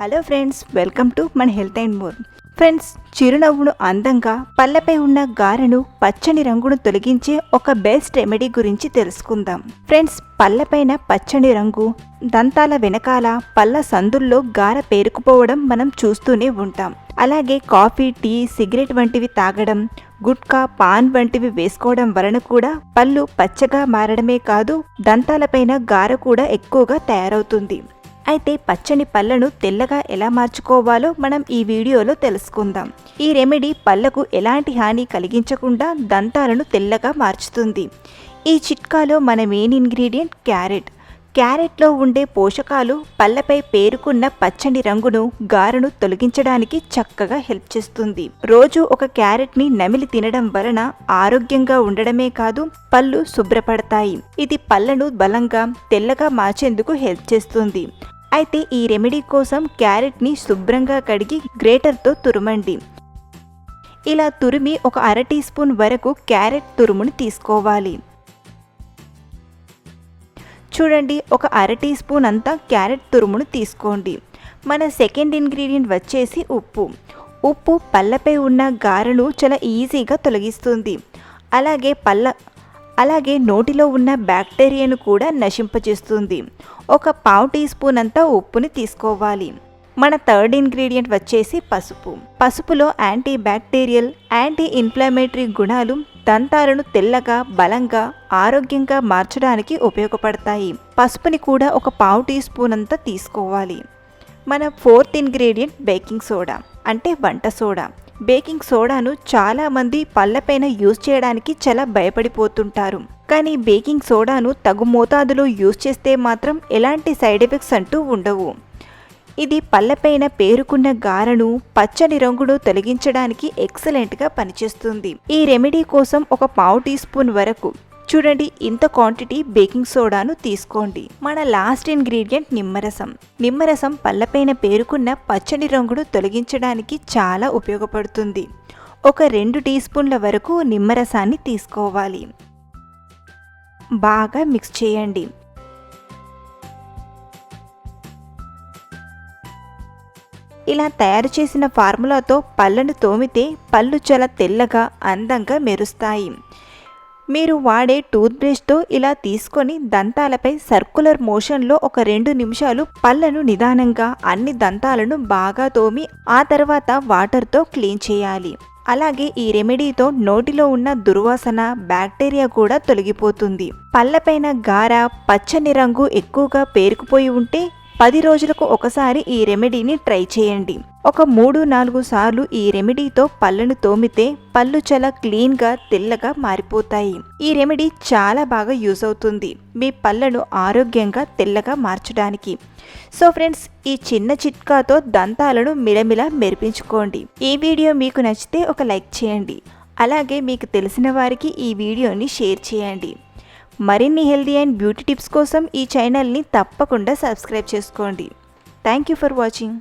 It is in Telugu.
హలో ఫ్రెండ్స్ వెల్కమ్ టు మన హెల్త్ అండ్ మోర్ ఫ్రెండ్స్ చిరునవ్వును అందంగా పళ్ళపై ఉన్న గారెను పచ్చని రంగును తొలగించే ఒక బెస్ట్ రెమెడీ గురించి తెలుసుకుందాం. ఫ్రెండ్స్ పళ్ళపైన పచ్చని రంగు దంతాల వెనకాల పళ్ళ సందుల్లో గార పేరుకుపోవడం మనం చూస్తూనే ఉంటాం. అలాగే కాఫీ టీ సిగరెట్ వంటివి తాగడం గుట్కా పాన్ వంటివి వేసుకోవడం వలన కూడా పళ్ళు పచ్చగా మారడమే కాదు దంతాలపైన గార కూడా ఎక్కువగా తయారవుతుంది. అయితే పచ్చని పళ్ళను తెల్లగా ఎలా మార్చుకోవాలో మనం ఈ వీడియోలో తెలుసుకుందాం. ఈ రెమెడీ పళ్ళకు ఎలాంటి హాని కలిగించకుండా దంతాలను తెల్లగా మార్చుతుంది. ఈ చిట్కాలో మన మెయిన్ ఇంగ్రీడియంట్ క్యారెట్. క్యారెట్లో ఉండే పోషకాలు పళ్ళపై పేరుకున్న పచ్చని రంగును గారను తొలగించడానికి చక్కగా హెల్ప్ చేస్తుంది. రోజు ఒక క్యారెట్ని నమిలి తినడం వలన ఆరోగ్యంగా ఉండడమే కాదు పళ్ళు శుభ్రపడతాయి. ఇది పళ్ళను బలంగా తెల్లగా మార్చేందుకు హెల్ప్ చేస్తుంది. అయితే ఈ రెమెడీ కోసం క్యారెట్ని శుభ్రంగా కడిగి గ్రేటర్తో తురుమండి. ఇలా తురిమి ఒక అర టీ స్పూన్ వరకు క్యారెట్ తురుముని తీసుకోవాలి. చూడండి ఒక అర టీ స్పూన్ అంతా క్యారెట్ తురుమును తీసుకోండి. మన సెకండ్ ఇంగ్రీడియంట్ వచ్చేసి ఉప్పు. ఉప్పు పళ్ళపై ఉన్న గారెను చాలా ఈజీగా తొలగిస్తుంది. అలాగే పళ్ళ అలాగే నోటిలో ఉన్న బ్యాక్టీరియాను కూడా నశింపజేస్తుంది. ఒక పావు టీ స్పూన్ అంతా ఉప్పుని తీసుకోవాలి. మన థర్డ్ ఇంగ్రీడియంట్ వచ్చేసి పసుపు. పసుపులో యాంటీ బ్యాక్టీరియల్ యాంటీ ఇన్ఫ్లమేటరీ గుణాలు దంతాలను తెల్లగా బలంగా ఆరోగ్యంగా మార్చడానికి ఉపయోగపడతాయి. పసుపుని కూడా ఒక పావు టీ స్పూన్ అంతా తీసుకోవాలి. మన ఫోర్త్ ఇంగ్రీడియంట్ బేకింగ్ సోడా అంటే వంట సోడా. బేకింగ్ సోడాను చాలామంది పళ్ళపైన యూజ్ చేయడానికి చాలా భయపడిపోతుంటారు. కానీ బేకింగ్ సోడాను తగు మోతాదులో యూజ్ చేస్తే మాత్రం ఎలాంటి సైడ్ ఎఫెక్ట్స్ అంటూ ఉండవు. ఇది పళ్ళపైన పేరుకున్న గారను పచ్చని రంగును తొలగించడానికి ఎక్సలెంట్గా పనిచేస్తుంది. ఈ రెమెడీ కోసం ఒక పావు టీ స్పూన్ వరకు చూడండి ఇంత క్వాంటిటీ బేకింగ్ సోడాను తీసుకోండి. మన లాస్ట్ ఇంగ్రీడియంట్ నిమ్మరసం. నిమ్మరసం పళ్ళపైన పేరుకున్న పచ్చని రంగును తొలగించడానికి చాలా ఉపయోగపడుతుంది. ఒక రెండు టీ స్పూన్ల వరకు నిమ్మరసాన్ని తీసుకోవాలి. బాగా మిక్స్ చేయండి. ఇలా తయారు చేసిన ఫార్ములాతో పళ్ళను తోమితే పళ్ళు చాలా తెల్లగా అందంగా మెరుస్తాయి. మీరు వాడే టూత్ బ్రష్తో ఇలా తీసుకొని దంతాలపై సర్కులర్ మోషన్లో ఒక రెండు నిమిషాలు పళ్ళను నిదానంగా అన్ని దంతాలను బాగా తోమి ఆ తర్వాత వాటర్తో క్లీన్ చేయాలి. అలాగే ఈ రెమెడీతో నోటిలో ఉన్న దుర్వాసన బ్యాక్టీరియా కూడా తొలగిపోతుంది. పళ్ళపైన గార పచ్చని రంగు ఎక్కువగా పేరుకుపోయి ఉంటే పది రోజులకు ఒకసారి ఈ రెమెడీని ట్రై చేయండి. ఒక మూడు నాలుగు సార్లు ఈ రెమెడీతో పళ్ళను తోమితే పళ్ళు చాలా క్లీన్గా తెల్లగా మారిపోతాయి. ఈ రెమెడీ చాలా బాగా యూజ్ అవుతుంది. మీ పళ్ళను ఆరోగ్యంగా తెల్లగా మార్చడానికి. సో ఫ్రెండ్స్ ఈ చిన్న చిట్కాతో దంతాలను మిలమిల మెరిపించుకోండి. ఈ వీడియో మీకు నచ్చితే ఒక లైక్ చేయండి. అలాగే మీకు తెలిసిన వారికి ఈ వీడియోని షేర్ చేయండి. మరిన్ని హెల్దీ అండ్ బ్యూటీ టిప్స్ కోసం ఈ ఛానల్ని తప్పకుండా సబ్స్క్రైబ్ చేసుకోండి. Thank you for watching.